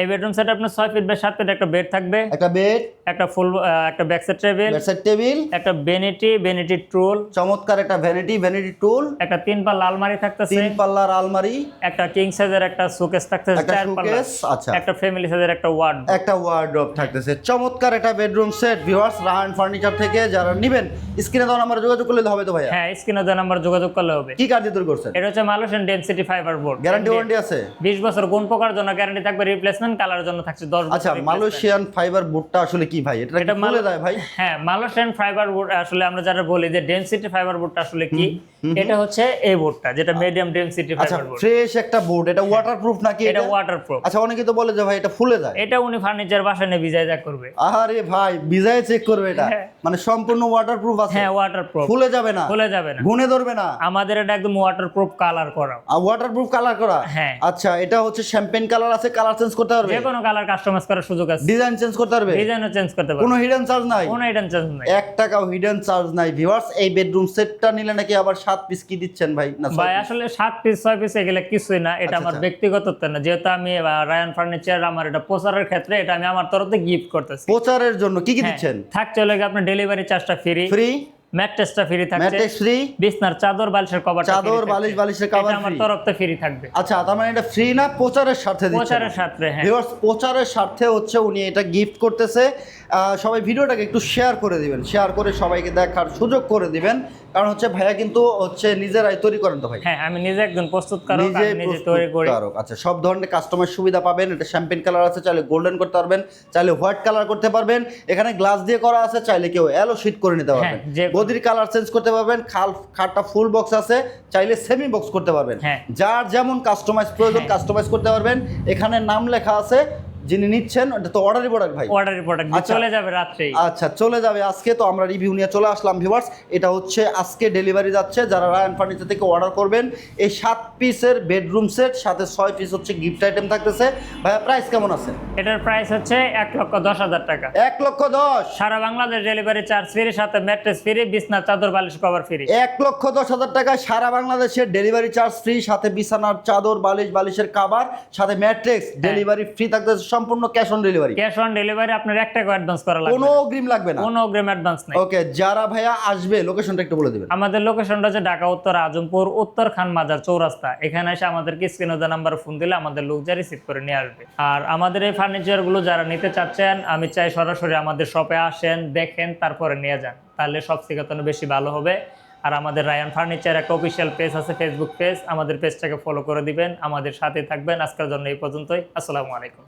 এই bedroom set আপনার ছয় ফিট বাই সাত ফিট একটা বেড থাকবে। একটা বেড একটা ফুল একটা ব্যাকসাইড টেবিল বেডসাইড টেবিল একটা বেনিটি বেনিটি ট্রুল চমৎকার একটা ভ্যানিটি ভ্যানিটি টুল একটা তিন পাল্লা আলমারি থাকতেছে। তিন পাল্লার আলমারি একটা কিং সাইজের একটা শোকেস থাকতেছে চার পাল্লা। আচ্ছা। একটা ফ্যামিলি সাইজের একটা ওয়ার্ড একটা ওয়ার্ড্রপ থাকতেছে। চমৎকার একটা bedroom set viewers Rahan furniture থেকে যারা নেবেন স্ক্রিনে দেওয়া নাম্বারে যোগাযোগ করলে হবে তো ভাইয়া? হ্যাঁ স্ক্রিনে দেওয়া নাম্বার যোগাযোগ করলে হবে। কি দূর করছেন? এটা হচ্ছে Malaysian density fibre board guarantee warranty আছে? বিশ বছর কোন প্রকার জন্য গ্যারান্টি থাকবে রিপ্লেসমেন্ট কালার জন্য থাকছে দশ আচ্ছা মালয়েশিয়ান ফাইবার বোর্ডটা আসলে কি ভাই? এটা এটা বলে দেয় ভাই? হ্যাঁ মালয়েশিয়ান ফাইবার বোর্ড আসলে আমরা যারা বলি যে ডেনসিটি ফাইবার বোর্ডটা আসলে কি এটা হচ্ছে এই বোর্ডটা যেটা medium density fibre board fresh একটা বোর্ড এটা ওয়াটারপ্রুফ নাকি এটা ওয়াটারপ্রুফ আচ্ছা অনেকে তো বলে যে ভাই এটা ফুলে যায়। এটা উনি ফার্নিচার বাসায় নিয়ে যা করবে। আরে ভাই চেক করবে এটা। হ্যাঁ। মানে সম্পূর্ণ ওয়াটারপ্রুফ আছে। হ্যাঁ ওয়াটারপ্রুফ ফুলে যাবে না। খুলে যাবে না। গুনে ধরবে না। আমাদের এটা একদম ওয়াটারপ্রুফ কালার করা ওয়াটারপ্রুফ কালার করা? হ্যাঁ। আচ্ছা এটা হচ্ছে শ্যাম্পেন কালার আছে কালার চেঞ্জ করতে পারবে। যে কোনো কালার কাস্টমাইজ করার সুযোগ আছে। ডিজাইন চেঞ্জ করতে পারবে? ডিজাইনও চেঞ্জ করতে পারবে। কোনো হিডেন চার্জ নাই? কোনো আইটেম চেঞ্জ নাই। টাকাও হিডেন চার্জ নাই ভিউয়ার্স এই বেডরুম সেটটা নিলে নাকি আবার সাত পিস কি দিচ্ছেন ভাই? না ভাই আসলে পিস ছয় পিস এগুলো কিছুই না। এটা আচ্ছা, আমার আচ্ছা। ব্যক্তিগত না। যেহেতু আমি রায়ান ফার্নিচার আমার এটা প্রচারের ক্ষেত্রে এটা আমি আমার তরফ থেকে গিফট করতেছি। প্রচারের জন্য কি কি হ্যাঁ, দিচ্ছেন? থাকছে গিয়ে আপনার ডেলিভারি চার্জটা ফ্রি ফ্রি ম্যাট্রেসটা ফ্রি থাকছে। ম্যাট্রিক্স ফ্রি বিছনার চাদর বালিশের কভার চাদর বালিশ বালিশের কভার আমার তরফ থেকে ফ্রি থাকবে। আচ্ছা তার মানে এটা ফ্রি না প্রচারের স্বার্থে দিচ্ছে প্রচারের সাথে হ্যাঁ। ভিউয়ার্স প্রচারের স্বার্থে হচ্ছে উনি এটা গিফট করতেছে। আহ, সবাই ভিডিওটাকে একটু শেয়ার করে দিবেন শেয়ার করে সবাইকে দেখার সুযোগ করে দিবেন। কারণ হচ্ছে ভাইয়া কিন্তু হচ্ছে নিজেরাই তৈরি করেন তো ভাই হ্যাঁ আমি নিজে একজন প্রস্তুত কারক নিজে আমি নিজে তৈরি করি প্রস্তুতকারক। আচ্ছা সব ধরনের কাস্টমার সুবিধা পাবেন এটা শ্যাম্পেন কালার আছে চাইলে গোল্ডেন করতে পারবেন চাইলে হোয়াইট কালার করতে পারবেন এখানে গ্লাস দিয়ে করা আছে চাইলে কেউ অ্যালো শীট করে নিতে পারবেন হ্যাঁ, যে- গদির কালার চেঞ্জ করতে পারবেন খাল খাটটা ফুল বক্স আছে চাইলে সেমি বক্স করতে পারবেন হ্যাঁ। যার যেমন কাস্টমাইজ প্রয়োজন হ্যাঁ। কাস্টমাইজ করতে পারবেন এখানে নাম লেখা আছে যিনি নিচ্ছেন এটা তো অর্ডারই প্রোডাক্ট ভাই। প্রোডাক্ট আচ্ছা। চলে যাবে রাত্রেই। আচ্ছা চলে যাবে আজকে। তো আমরা রিভিউ নিয়ে চলে আসলাম ভিউয়ার্স এটা হচ্ছে আজকে ডেলিভারি যাচ্ছে। যারা রায়ান ফার্নিচার থেকে অর্ডার করবেন এই সাত পিসের বেডরুম সেট সাথে ছয় পিস হচ্ছে গিফট আইটেম থাকতেছে। ভাইয়া প্রাইস কেমন আছে? এটার প্রাইস হচ্ছে এক লক্ষ দশ হাজার টাকা। এক লক্ষ দশ? সারা বাংলাদেশ ডেলিভারি চার্জ ফ্রি সাথে ম্যাট্রেস ফ্রি বিছনা চাদর বালিশ কভার ফ্রি এক লক্ষ দশ হাজার টাকায় সারা বাংলাদেশের ডেলিভারি চার্জ ফ্রি সাথে বিছানার চাদর বালিশ বালিশের কাবার সাথে ম্যাট্রিক্স ডেলিভারি ফ্রি থাকতেছে সম্পূর্ণ cash on delivery cash on delivery আপনার এক টাকা অ্যাডভান্স করা লাগবে কোনো অগ্রিম লাগবে না। কোনো অগ্রিম অ্যাডভান্স নাই। ওকে যারা ভাইয়া আসবে লোকেশনটা একটু বলে দিবেন। আমাদের লোকেশনটা হচ্ছে ঢাকা উত্তর আজমপুর উত্তর খান মাজার চৌরাস্তা। এখানে এসে আমাদেরকে স্ক্রিনে দেওয়া নাম্বার ফোন দিলে আমাদের লোক যা রিসিভ করে নিয়ে আসবে। আর আমাদের এই ফার্নিচারগুলো যারা নিতে চাচ্ছেন আমি চাই সরাসরি আমাদের শপে আসেন দেখেন তারপরে নিয়ে যান। তাহলে সব থেকে বেশি ভালো হবে। আর আমাদের রায়ান ফার্নিচার একটা অফিসিয়াল পেজ আছে ফেসবুক পেজ আমাদের পেজটাকে ফলো করে দিবেন আমাদের সাথে থাকবেন। আজকের জন্য এই পর্যন্তই। আসসালামু আলাইকুম।